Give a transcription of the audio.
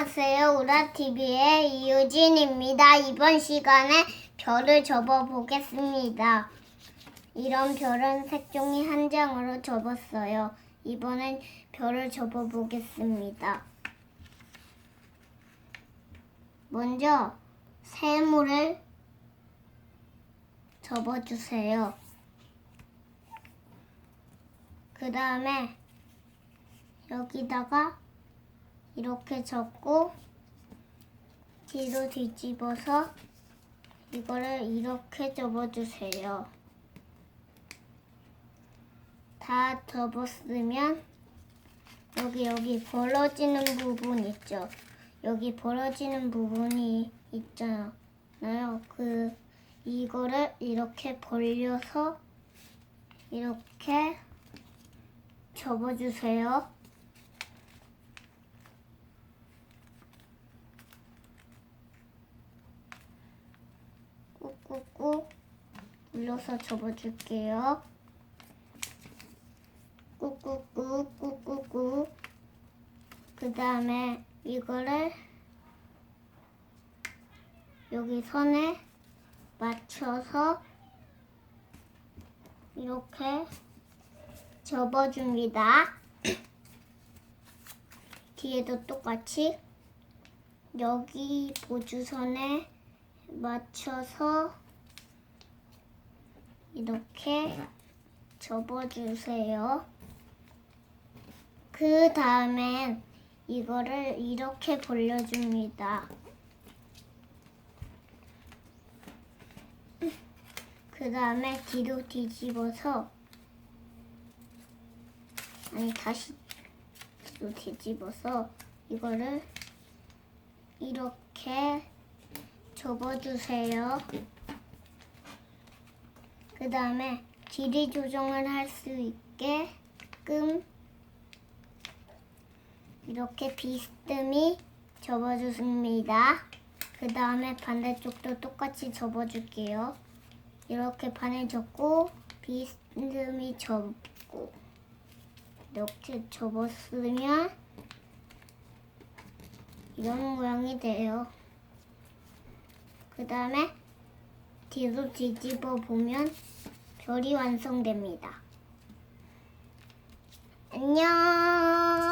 안녕하세요. 우라TV의 이유진입니다. 이번 시간에 별을 접어 보겠습니다. 이런 별은 색종이 한 장으로 접었어요. 이번엔 별을 접어 보겠습니다. 먼저 세모를 접어주세요. 그 다음에 여기다가 이렇게 접고 뒤로 뒤집어서 이거를 이렇게 접어주세요. 다 접었으면 여기 여기 벌어지는 부분 있죠. 여기 벌어지는 부분이 있잖아요. 그 이거를 이렇게 벌려서 이렇게 접어주세요. 꾹꾹꾹 눌러서 접어줄게요. 꾹꾹꾹 꾹꾹꾹 그 다음에 이거를 여기 선에 맞춰서 이렇게 접어줍니다. 뒤에도 똑같이 여기 보주선에 맞춰서 이렇게 접어주세요. 그 다음엔 이거를 이렇게 벌려줍니다. 그 다음에 뒤로 뒤집어서 아니 다시 뒤로 뒤집어서 이거를 이렇게 접어주세요. 그 다음에 길이 조정을 할 수 있게끔 이렇게 비스듬히 접어줬습니다. 그 다음에 반대쪽도 똑같이 접어줄게요. 이렇게 반을 접고 비스듬히 접고 이렇게 접었으면 이런 모양이 돼요. 그 다음에 뒤로 뒤집어 보면 별이 완성됩니다. 안녕.